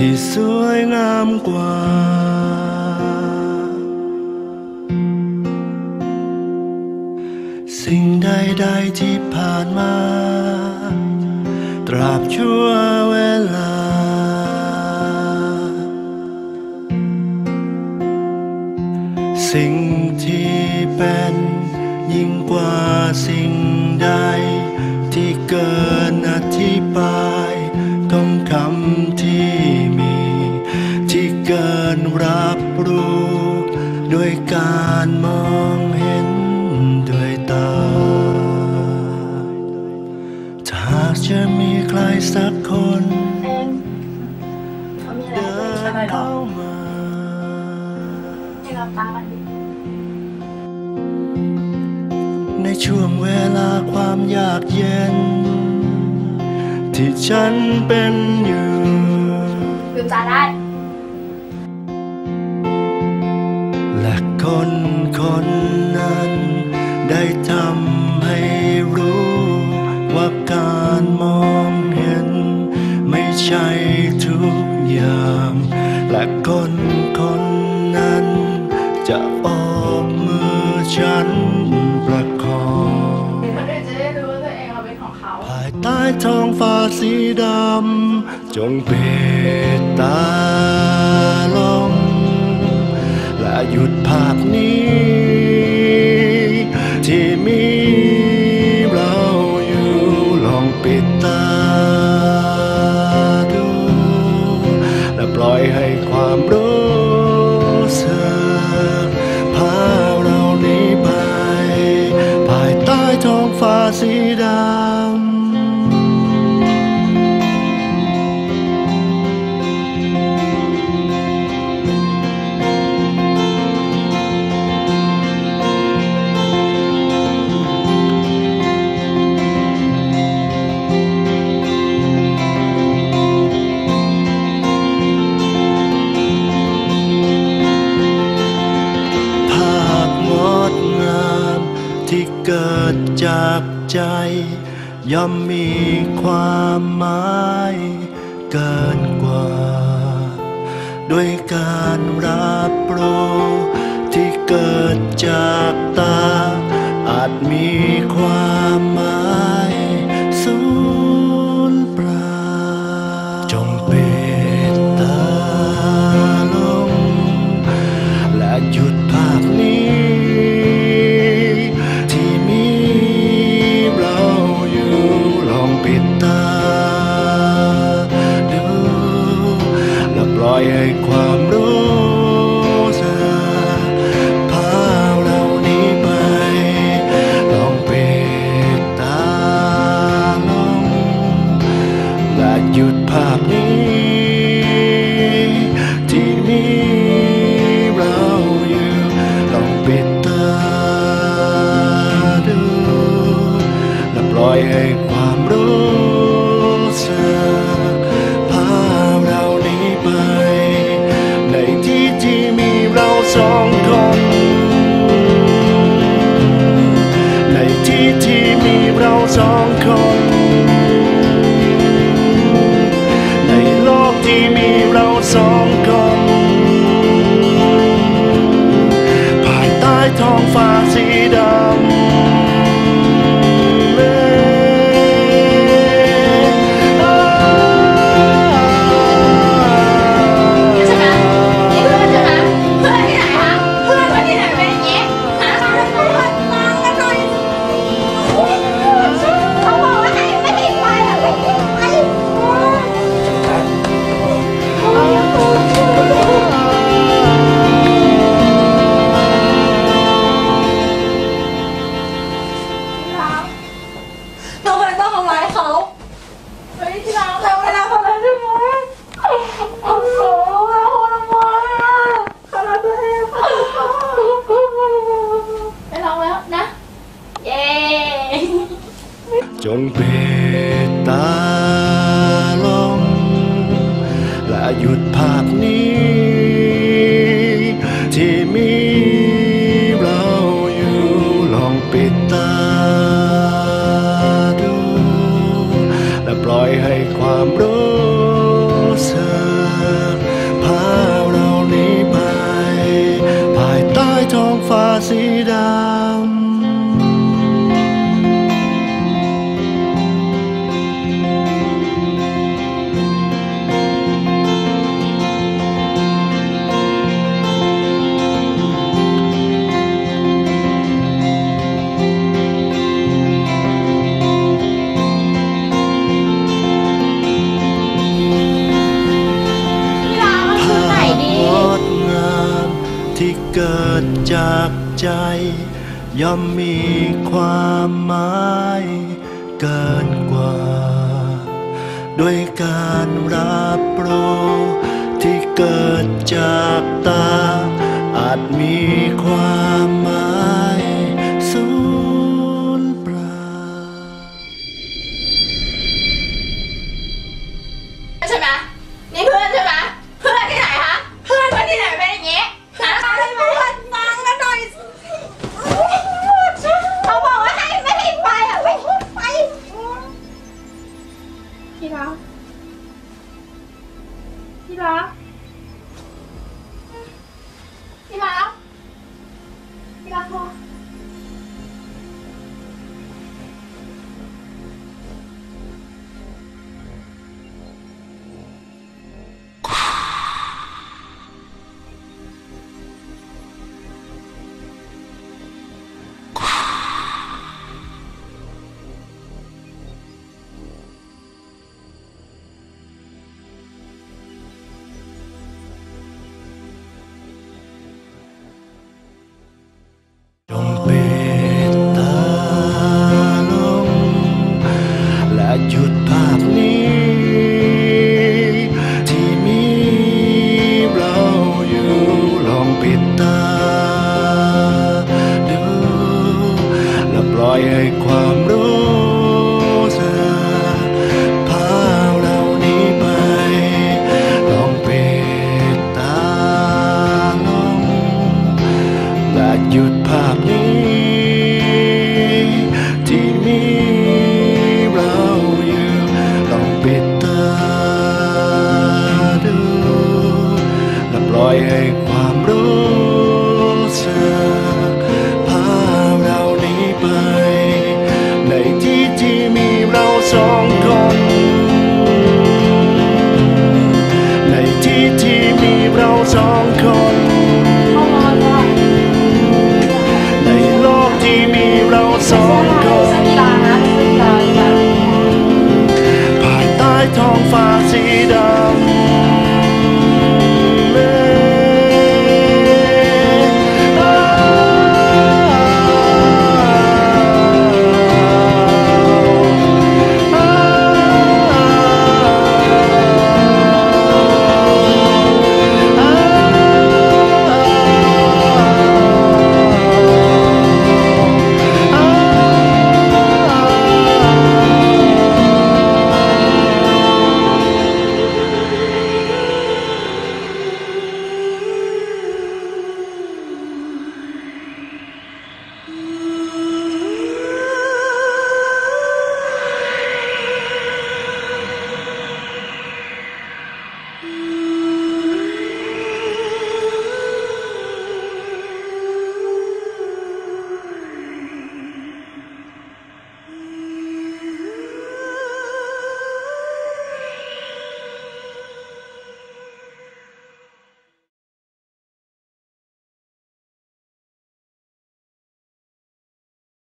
ที่สวยงามกว่า สิ่งใดใดที่ผ่านมา ตราบชั่วเวลา สิ่งที่เป็นยิ่งกว่าสิ่งใดที่เกิด จะมีใครสักคนเดินเข้ามาในช่วงเวลาความยากเย็น ที่ฉันเป็นอยู่และคนคน ใจทุกอย่างและคนคนนั้น จะออกมือฉันประคองภายใต้ท้องฟ้าสีดำ จงเปิดตาลง และหยุดภาพนี้ facirán. เกินกว่า ด้วยการรับรู้ที่เกิดจากตา อาจมีความหมาย hey. จงเปิดตาลง และหยุดภาพนี้ จากใจ ย่อมมีความหมายเกินกว่า ด้วยการรับรู้ที่เกิดจากตา อาจมีความ หยุดภาพนี้